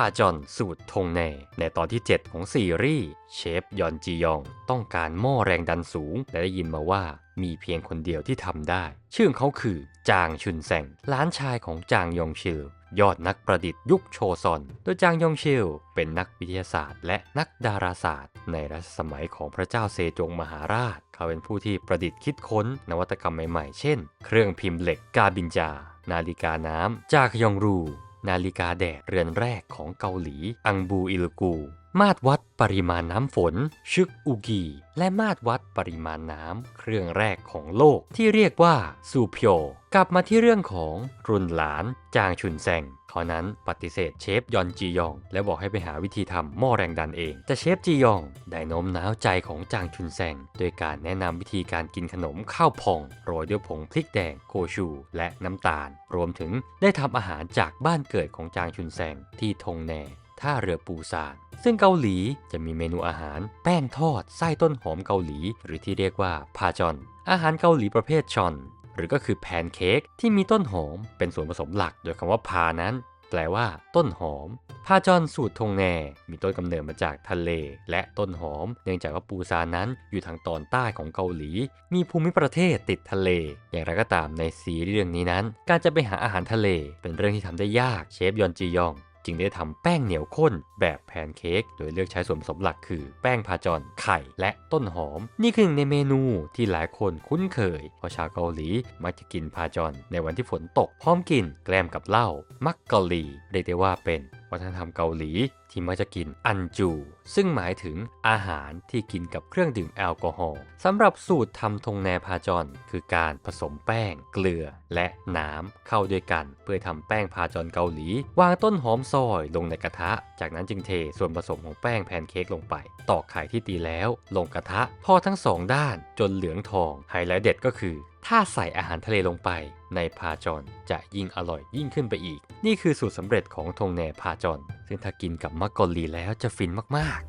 พาจอนสูตรทงแน่ ในตอนที่ 7 ของซีรีส์เชฟยอนจียอง ต้องการหม้อแรงดันสูง และได้ยินมาว่ามีเพียงคนเดียวที่ทำได้ ชื่อของเขาคือ จางชุนแซงหลานชายของจางยองชิลยอดนักประดิษฐ์ยุคโชซอน โดยจางยองชิลเป็นนักวิทยาศาสตร์ และนักดาราศาสตร์ ในรัชสมัยของพระเจ้าเซจงมหาราช เขาเป็นผู้ที่ประดิษฐ์คิดค้นนวัตกรรมใหม่ๆ เช่น เครื่องพิมพ์เหล็กกาบินจา นาฬิกาน้ำจากยองรู นาฬิกาแดดเรือนแรกของเกาหลีอังบูอิลกู มาตรวัดปริมาณน้ำฝน ชึกอุกีและมาตรวัดปริมาณน้ำเครื่องแรกของโลกที่เรียกว่าซูเพียวกลับมาที่เรื่องของรุนหลาน จางชุนแซงเขานั้นปฏิเสธเชฟยอนจียอง และบอกให้ไปหาวิธีทำหม้อแรงดันเอง แต่เชฟจียองได้โน้มน้าวใจของจางชุนแซงโดยการแนะนำวิธีการกินขนมข้าวพอง โรยด้วยผงพริกแดงโคชู และน้ำตาล รวมถึงได้ทำอาหารจากบ้านเกิดของจางชุนแซงที่ทงแน ท่าเรือปูซานซึ่งเกาหลีจะมีเมนูอาหาร แป้งทอดไส้ต้นหอมเกาหลี หรือที่เรียกว่าพาจอน อาหารเกาหลีประเภทชอน หรือก็คือแพนเค้กที่มีต้นหอมเป็นส่วนผสมหลัก โดยคำว่าพานั้น แปลว่า ต้นหอมพาจอนสูตรทงแนมีต้นกำเนิดมาจากทะเล และต้นหอม เนื่องจากว่าปูซานนั้นอยู่ทางตอนใต้ของเกาหลี มีภูมิประเทศติดทะเล อย่างไรก็ตามในซีรีส์เรื่องนี้นั้น การจะไปหาอาหารทะเลเป็นเรื่องที่ทำได้ยากเชฟยอนจียอง จึงได้ทำแป้งเหนียวข้นแบบแพนเค้กโดยเลือกใช้ส่วนผสมหลักคือแป้งพาจอนไข่ และต้นหอม นี่คือในเมนูที่หลายคนคุ้นเคย เพราะชาวเกาหลีมักจะกินพาจอนในวันที่ฝนตกพร้อมกินแกล้มกับเหล้ามักกะลีเรียกได้ว่าเป็นวัฒนธรรมเกาหลีที่มักจะกินอันจู ซึ่งหมายถึงอาหารที่กินกับเครื่องดื่มแอลกอฮอล์สำหรับสูตรทำทงแนพาจอนคือการผสมแป้ง เกลือและน้ำเข้าด้วยกัน เพื่อทำแป้งพาจอนเกาหลี วางต้นหอมซอยลงในกระทะ จากนั้นจึงเทส่วนผสมของแป้งแพนเค้กลงไป ตอกไข่ที่ตีแล้ว ลงกระทะทอดทั้งสองด้านจนเหลืองทองไฮไลท์เด็ดก็คือ ถ้าใส่อาหารทะเลลงไปในพาจอนจะยิ่งอร่อยยิ่งขึ้นไปอีก นี่คือสูตรสำเร็จของทงแนพาจอนซึ่งถ้ากินกับมักกอลีแล้วจะฟินมากๆ